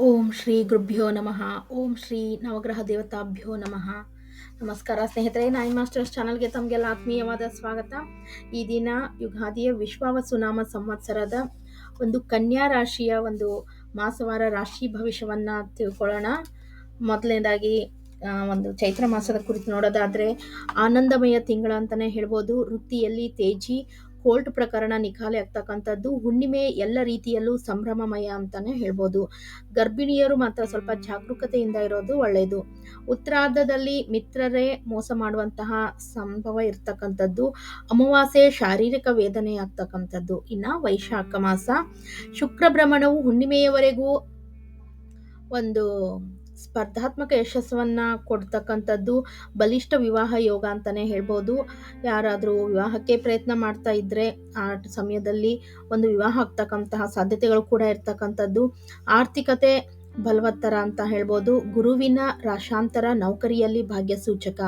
ಓಂ ಶ್ರೀ ಗುರುಭ್ಯೋ ನಮಃ. ಓಂ ಶ್ರೀ ನವಗ್ರಹ ದೇವತಾಭ್ಯೋ ನಮಃ. ನಮಸ್ಕಾರ ಸ್ನೇಹಿತರೆ, ನಾಯಿ ಮಾಸ್ಟರ್ಸ್ ಚಾನಲ್ಗೆ ತಮಗೆಲ್ಲ ಆತ್ಮೀಯವಾದ ಸ್ವಾಗತ. ಈ ದಿನ ಯುಗಾದಿಯ ವಿಶ್ವಾವಸುನಾಮ ಸಂವತ್ಸರದ ಒಂದು ಕನ್ಯಾ ರಾಶಿಯ ಒಂದು ಮಾಸವಾರ ರಾಶಿ ಭವಿಷ್ಯವನ್ನು ತಿಳ್ಕೊಳ್ಳೋಣ. ಮೊದಲನೇದಾಗಿ ಒಂದು ಚೈತ್ರ ಮಾಸದ ಕುರಿತು ನೋಡೋದಾದರೆ ಆನಂದಮಯ ತಿಂಗಳ ಅಂತಾನೆ ಹೇಳ್ಬೋದು. ವೃತ್ತಿಯಲ್ಲಿ ತೇಜಿ ಕೋರ್ಟ್ ಪ್ರಕರಣ ನಿಖಾಲೆ ಆಗ್ತಕ್ಕಂಥದ್ದು ಹುಣ್ಣಿಮೆ ಎಲ್ಲ ರೀತಿಯಲ್ಲೂ ಸಂಭ್ರಮಮಯ ಅಂತಾನೆ ಹೇಳ್ಬೋದು. ಗರ್ಭಿಣಿಯರು ಮಾತ್ರ ಸ್ವಲ್ಪ ಜಾಗರೂಕತೆಯಿಂದ ಇರೋದು ಒಳ್ಳೆಯದು ಉತ್ತರಾರ್ಧದಲ್ಲಿ ಮಿತ್ರರೇ ಮೋಸ ಮಾಡುವಂತಹ ಸಂಭವ ಇರ್ತಕ್ಕಂಥದ್ದು. ಅಮಾವಾಸ್ಯೆ ಶಾರೀರಿಕ ವೇದನೆ ಆಗ್ತಕ್ಕಂಥದ್ದು. ಇನ್ನು ವೈಶಾಖ ಮಾಸ. ಶುಕ್ರ ಭ್ರಮಣವು ಹುಣ್ಣಿಮೆಯವರೆಗೂ ಒಂದು ಸ್ಪರ್ಧಾತ್ಮಕ ಯಶಸ್ಸನ್ನು ಕೊಡ್ತಕ್ಕಂಥದ್ದು ಬಲಿಷ್ಠ ವಿವಾಹ ಯೋಗ ಅಂತಲೇ ಹೇಳ್ಬೋದು. ಯಾರಾದರೂ ವಿವಾಹಕ್ಕೆ ಪ್ರಯತ್ನ ಮಾಡ್ತಾ ಇದ್ದರೆ ಆ ಸಮಯದಲ್ಲಿ ಒಂದು ವಿವಾಹ ಆಗ್ತಕ್ಕಂತಹ ಸಾಧ್ಯತೆಗಳು ಕೂಡ ಇರ್ತಕ್ಕಂಥದ್ದು. ಆರ್ಥಿಕತೆ ಬಲವತ್ತರ ಅಂತ ಹೇಳ್ಬೋದು. ಗುರುವಿನ ರಾಶಾಂತರ ನೌಕರಿಯಲ್ಲಿ ಭಾಗ್ಯ ಸೂಚಕ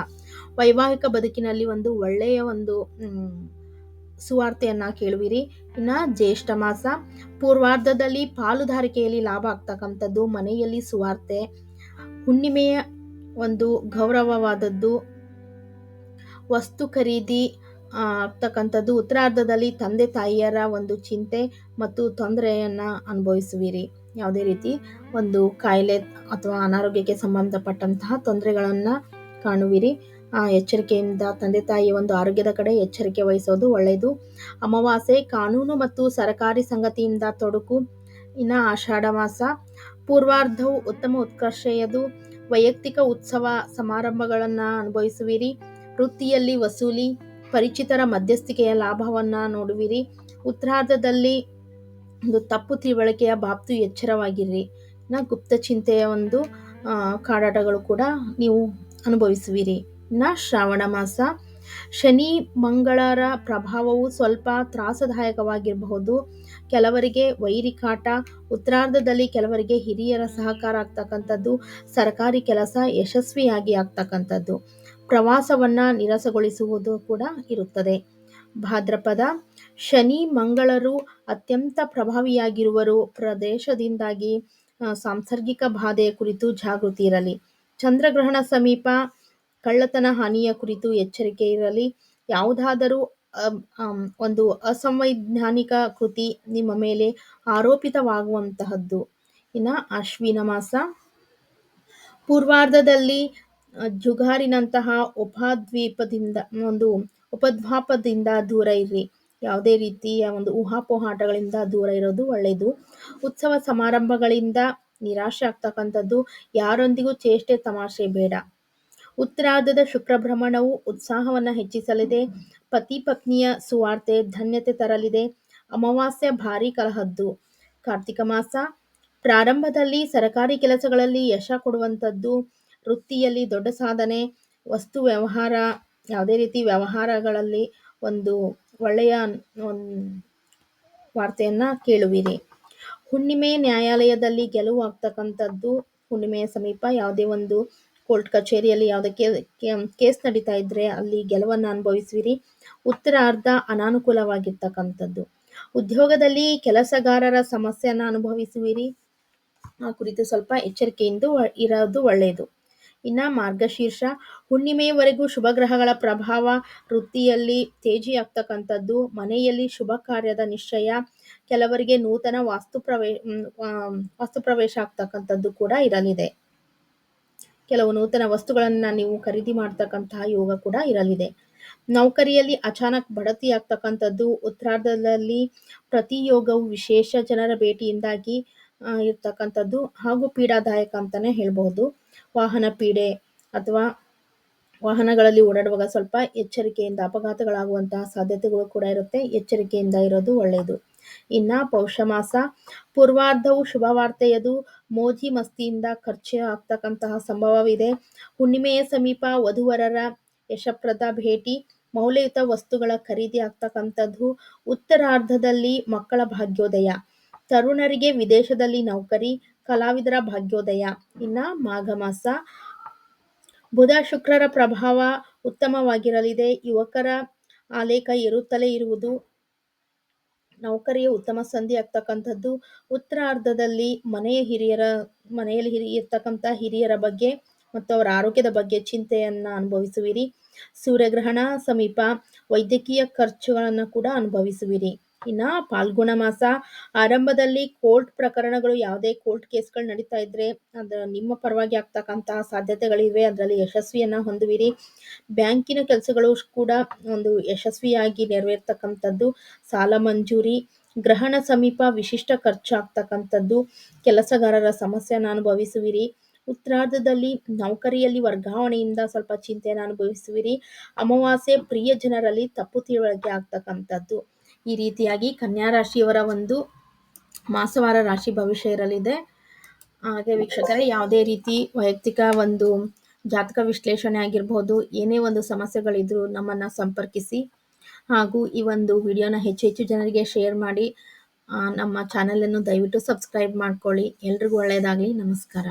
ವೈವಾಹಿಕ ಬದುಕಿನಲ್ಲಿ ಒಂದು ಒಳ್ಳೆಯ ಒಂದು ಸುವಾರ್ತೆಯನ್ನು ಸುವಾರ್ತೆಯನ್ನ ಕೇಳುವಿರಿ. ಇನ್ನ ಜ್ಯೇಷ್ಠ ಮಾಸ. ಪೂರ್ವಾರ್ಧದಲ್ಲಿ ಪಾಲುದಾರಿಕೆಯಲ್ಲಿ ಲಾಭ ಆಗ್ತಕ್ಕಂಥದ್ದು ಮನೆಯಲ್ಲಿ ಸುವಾರ್ತೆ. ಹುಣ್ಣಿಮೆಯ ಒಂದು ಗೌರವವಾದದ್ದು. ವಸ್ತು ಖರೀದಿ ಆಗ್ತಕ್ಕಂಥದ್ದು ಉತ್ತರಾರ್ಧದಲ್ಲಿ ತಂದೆ ತಾಯಿಯರ ಒಂದು ಚಿಂತೆ ಮತ್ತು ತೊಂದರೆಯನ್ನು ಅನುಭವಿಸುವಿರಿ. ಯಾವುದೇ ರೀತಿ ಒಂದು ಕಾಯಿಲೆ ಅಥವಾ ಅನಾರೋಗ್ಯಕ್ಕೆ ಸಂಬಂಧಪಟ್ಟಂತಹ ತೊಂದರೆಗಳನ್ನು ಕಾಣುವಿರಿ. ಎಚ್ಚರಿಕೆಯಿಂದ ತಂದೆ ತಾಯಿಯ ಒಂದು ಆರೋಗ್ಯದ ಕಡೆ ಎಚ್ಚರಿಕೆ ವಹಿಸೋದು ಒಳ್ಳೆಯದು. ಅಮಾವಾಸ್ಯೆ ಕಾನೂನು ಮತ್ತು ಸರಕಾರಿ ಸಂಗತಿಯಿಂದ ತೊಡಕು. ಇನ್ನು ಆಷಾಢ ಮಾಸ. ಪೂರ್ವಾರ್ಧವು ಉತ್ತಮ ಉತ್ಕರ್ಷೆಯದು. ವೈಯಕ್ತಿಕ ಉತ್ಸವ ಸಮಾರಂಭಗಳನ್ನು ಅನುಭವಿಸುವಿರಿ. ವೃತ್ತಿಯಲ್ಲಿ ವಸೂಲಿ, ಪರಿಚಿತರ ಮಧ್ಯಸ್ಥಿಕೆಯ ಲಾಭವನ್ನ ನೋಡುವಿರಿ. ಉತ್ತರಾರ್ಧದಲ್ಲಿ ಒಂದು ತಪ್ಪು ತಿಳುವಳಿಕೆಯ ಬಾಬ್ತು ಎಚ್ಚರವಾಗಿರ್ರಿ. ನ ಗುಪ್ತ ಚಿಂತೆಯ ಒಂದು ಕಾಡಾಟಗಳು ಕೂಡ ನೀವು ಅನುಭವಿಸುವಿರಿ. ನ ಶ್ರಾವಣ ಮಾಸ ಶನಿ ಮಂಗಳರ ಪ್ರಭಾವವು ಸ್ವಲ್ಪ ತ್ರಾಸದಾಯಕವಾಗಿರಬಹುದು. ಕೆಲವರಿಗೆ ವೈರಿಕಾಟ ಉತ್ತರಾರ್ಧದಲ್ಲಿ ಕೆಲವರಿಗೆ ಹಿರಿಯರ ಸಹಕಾರ ಆಗ್ತಕ್ಕಂಥದ್ದು, ಸರ್ಕಾರಿ ಕೆಲಸ ಯಶಸ್ವಿಯಾಗಿ ಆಗ್ತಕ್ಕಂಥದ್ದು. ಪ್ರವಾಸವನ್ನ ನಿರಸಗೊಳಿಸುವುದು ಕೂಡ ಇರುತ್ತದೆ. ಭಾದ್ರಪದ, ಶನಿ ಮಂಗಳರು ಅತ್ಯಂತ ಪ್ರಭಾವಿಯಾಗಿರುವರು. ಪ್ರದೇಶದಿಂದಾಗಿ ಸಾಂಸರ್ಗಿಕ ಬಾಧೆಯ ಕುರಿತು ಜಾಗೃತಿ ಇರಲಿ. ಚಂದ್ರಗ್ರಹಣ ಸಮೀಪ ಕಳ್ಳತನ ಹಾನಿಯ ಕುರಿತು ಎಚ್ಚರಿಕೆ ಇರಲಿ. ಯಾವುದಾದರೂ ಒಂದು ಅಸಂವೈಜ್ಞಾನಿಕ ಕೃತಿ ನಿಮ್ಮ ಮೇಲೆ ಆರೋಪಿತವಾಗುವಂತಹದ್ದು. ಇನ್ನ ಅಶ್ವಿನ ಮಾಸ. ಪೂರ್ವಾರ್ಧದಲ್ಲಿ ಜುಗಾರಿನಂತಹ ಉಪದ್ವೀಪದಿಂದ, ಒಂದು ಉಪದ್ವಾಪದಿಂದ ದೂರ ಇರ್ರಿ. ಯಾವುದೇ ರೀತಿಯ ಒಂದು ಊಹಾಪೋಹಾಟಗಳಿಂದ ದೂರ ಇರೋದು ಒಳ್ಳೆಯದು ಉತ್ಸವ ಸಮಾರಂಭಗಳಿಂದ ನಿರಾಶೆ ಆಗ್ತಕ್ಕಂಥದ್ದು ಯಾರೊಂದಿಗೂ ಚೇಷ್ಟೆ, ತಮಾಷೆ ಬೇಡ. ಉತ್ತರಾರ್ಧದ ಶುಕ್ರಭ್ರಮಣವು ಉತ್ಸಾಹವನ್ನು ಹೆಚ್ಚಿಸಲಿದೆ. ಪತಿ ಪತ್ನಿಯ ಸುವಾರ್ತೆ ಧನ್ಯತೆ ತರಲಿದೆ. ಅಮಾವಾಸ್ಯ ಭಾರಿ ಕಲಹದ್ದು. ಕಾರ್ತಿಕ ಮಾಸ ಪ್ರಾರಂಭದಲ್ಲಿ ಸರಕಾರಿ ಕೆಲಸಗಳಲ್ಲಿ ಯಶ ಕೊಡುವಂಥದ್ದು. ವೃತ್ತಿಯಲ್ಲಿ ದೊಡ್ಡ ಸಾಧನೆ. ವಸ್ತು ವ್ಯವಹಾರ, ಯಾವುದೇ ರೀತಿ ವ್ಯವಹಾರಗಳಲ್ಲಿ ಒಂದು ಒಳ್ಳೆಯ ವಾರ್ತೆಯನ್ನ ಕೇಳುವಿರಿ. ಹುಣ್ಣಿಮೆ ನ್ಯಾಯಾಲಯದಲ್ಲಿ ಗೆಲುವು ಆಗ್ತಕ್ಕಂಥದ್ದು ಹುಣ್ಣಿಮೆಯ ಸಮೀಪ ಯಾವುದೇ ಒಂದು ಕೋರ್ಟ್ ಕಚೇರಿಯಲ್ಲಿ ಯಾವುದೇ ಕೇಸ್ ನಡೀತಾ ಇದ್ರೆ ಅಲ್ಲಿ ಗೆಲುವನ್ನು ಅನುಭವಿಸುವಿರಿ. ಉತ್ತರಾರ್ಧ ಅನಾನುಕೂಲವಾಗಿರ್ತಕ್ಕಂಥದ್ದು. ಉದ್ಯೋಗದಲ್ಲಿ ಕೆಲಸಗಾರರ ಸಮಸ್ಯೆಯನ್ನ ಅನುಭವಿಸುವಿರಿ. ಆ ಕುರಿತು ಸ್ವಲ್ಪ ಎಚ್ಚರಿಕೆಯಿಂದ ಇರೋದು ಒಳ್ಳೆಯದು ಇನ್ನ ಮಾರ್ಗಶೀರ್ಷ ಹುಣ್ಣಿಮೆಯವರೆಗೂ ಶುಭ ಗ್ರಹಗಳ ಪ್ರಭಾವ, ವೃತ್ತಿಯಲ್ಲಿ ತೇಜಿ ಆಗ್ತಕ್ಕಂಥದ್ದು ಮನೆಯಲ್ಲಿ ಶುಭ ಕಾರ್ಯದ ನಿಶ್ಚಯ, ಕೆಲವರಿಗೆ ನೂತನ ವಾಸ್ತು ಪ್ರವೇ ವಾಸ್ತು ಪ್ರವೇಶ ಆಗ್ತಕ್ಕಂಥದ್ದು ಕೂಡ ಇರಲಿದೆ. ಕೆಲವು ನೂತನ ವಸ್ತುಗಳನ್ನ ನೀವು ಖರೀದಿ ಮಾಡ್ತಕ್ಕಂತಹ ಯೋಗ ಕೂಡ ಇರಲಿದೆ. ನೌಕರಿಯಲ್ಲಿ ಅಚಾನಕ್ ಬಡತಿ ಆಗ್ತಕ್ಕಂಥದ್ದು ಉತ್ತರಾರ್ಧದಲ್ಲಿ ಪ್ರತಿ ಯೋಗವು ವಿಶೇಷ ಜನರ ಭೇಟಿಯಿಂದಾಗಿ ಇರ್ತಕ್ಕಂಥದ್ದು ಹಾಗೂ ಪೀಡಾದಾಯಕ ಅಂತಾನೆ ಹೇಳ್ಬಹುದು. ವಾಹನ ಪೀಡೆ ಅಥವಾ ವಾಹನಗಳಲ್ಲಿ ಓಡಾಡುವಾಗ ಸ್ವಲ್ಪ ಎಚ್ಚರಿಕೆಯಿಂದ ಅಪಘಾತಗಳಾಗುವಂತಹ ಸಾಧ್ಯತೆಗಳು ಕೂಡ ಇರುತ್ತೆ. ಎಚ್ಚರಿಕೆಯಿಂದ ಇರೋದು ಒಳ್ಳೆಯದು ಇನ್ನ ಪೌಷ ಮಾಸ ಪೂರ್ವಾರ್ಧವು ಶುಭವಾರ್ತೆಯದು. ಮೋಜಿ ಮಸ್ತಿಯಿಂದ ಖರ್ಚು ಆಗ್ತಕ್ಕಂತಹ ಸಂಭವವಿದೆ. ಹುಣ್ಣಿಮೆಯ ಸಮೀಪ ವಧುವರರ ಯಶಪ್ರದ ಭೇಟಿ. ಮೌಲ್ಯಯುತ ವಸ್ತುಗಳ ಖರೀದಿ ಆಗ್ತಕ್ಕಂಥದ್ದು. ಉತ್ತರಾರ್ಧದಲ್ಲಿ ಮಕ್ಕಳ ಭಾಗ್ಯೋದಯ. ತರುಣರಿಗೆ ವಿದೇಶದಲ್ಲಿ ನೌಕರಿ. ಕಲಾವಿದರ ಭಾಗ್ಯೋದಯ. ಇನ್ನ ಮಾಘ ಮಾಸ ಬುಧ ಶುಕ್ರರ ಪ್ರಭಾವ ಉತ್ತಮವಾಗಿರಲಿದೆ. ಯುವಕರ ಆಲೇಖ ಇರುತ್ತಲೇ ಇರುವುದು. ನೌಕರಿಯ ಉತ್ತಮ ಸಂಧಿ ಆಗ್ತಕ್ಕಂಥದ್ದು. ಉತ್ತರಾರ್ಧದಲ್ಲಿ ಮನೆಯ ಹಿರಿಯರ, ಮನೆಯಲ್ಲಿ ಹಿರಿ, ಇರ್ತಕ್ಕಂಥ ಹಿರಿಯರ ಬಗ್ಗೆ ಮತ್ತು ಅವರ ಆರೋಗ್ಯದ ಬಗ್ಗೆ ಚಿಂತೆಯನ್ನು ಅನುಭವಿಸುವಿರಿ. ಸೂರ್ಯಗ್ರಹಣ ಸಮೀಪ ವೈದ್ಯಕೀಯ ಖರ್ಚುಗಳನ್ನು ಕೂಡ ಅನುಭವಿಸುವಿರಿ. ಇನ್ನು ಪಾಲ್ಗುಣ ಮಾಸ. ಆರಂಭದಲ್ಲಿ ಕೋರ್ಟ್ ಪ್ರಕರಣಗಳು, ಯಾವುದೇ ಕೋರ್ಟ್ ಕೇಸ್ಗಳು ನಡೀತಾ ಇದ್ರೆ ಅದ್ರ ನಿಮ್ಮ ಪರವಾಗಿ ಆಗ್ತಕ್ಕಂತಹ ಸಾಧ್ಯತೆಗಳಿವೆ. ಅದರಲ್ಲಿ ಯಶಸ್ವಿಯನ್ನ ಹೊಂದುವಿರಿ. ಬ್ಯಾಂಕಿನ ಕೆಲಸಗಳು ಕೂಡ ಒಂದು ಯಶಸ್ವಿಯಾಗಿ ನೆರವೇರ್ತಕ್ಕಂಥದ್ದು. ಸಾಲ ಮಂಜೂರಿ, ಗ್ರಹಣ ಸಮೀಪ ವಿಶಿಷ್ಟ ಖರ್ಚಾಗ್ತಕ್ಕಂಥದ್ದು. ಕೆಲಸಗಾರರ ಸಮಸ್ಯೆಯನ್ನು ಅನುಭವಿಸುವಿರಿ. ಉತ್ತರಾರ್ಧದಲ್ಲಿ ನೌಕರಿಯಲ್ಲಿ ವರ್ಗಾವಣೆಯಿಂದ ಸ್ವಲ್ಪ ಚಿಂತೆಯನ್ನು ಅನುಭವಿಸುವಿರಿ. ಅಮಾವಾಸ್ಯೆ, ಪ್ರಿಯ ಜನರಲ್ಲಿ ತಪ್ಪು ತಿಳುವಳಿಕೆ ಆಗ್ತಕ್ಕಂಥದ್ದು. ಈ ರೀತಿಯಾಗಿ ಕನ್ಯಾ ರಾಶಿಯವರ ಒಂದು ಮಾಸವಾರ ರಾಶಿ ಭವಿಷ್ಯ ಇರಲಿದೆ. ಹಾಗೆ ವೀಕ್ಷಕರೇ, ಯಾವುದೇ ರೀತಿ ವೈಯಕ್ತಿಕ ಒಂದು ಜಾತಕ ವಿಶ್ಲೇಷಣೆ ಆಗಿರ್ಬೋದು, ಏನೇ ಒಂದು ಸಮಸ್ಯೆಗಳಿದ್ರು ನಮ್ಮನ್ನು ಸಂಪರ್ಕಿಸಿ. ಹಾಗೂ ಈ ಒಂದು ವಿಡಿಯೋನ ಹೆಚ್ಚು ಹೆಚ್ಚು ಜನರಿಗೆ ಶೇರ್ ಮಾಡಿ ನಮ್ಮ ಚಾನಲನ್ನು ದಯವಿಟ್ಟು ಸಬ್ಸ್ಕ್ರೈಬ್ ಮಾಡ್ಕೊಳ್ಳಿ. ಎಲ್ರಿಗೂ ಒಳ್ಳೆಯದಾಗಲಿ. ನಮಸ್ಕಾರ.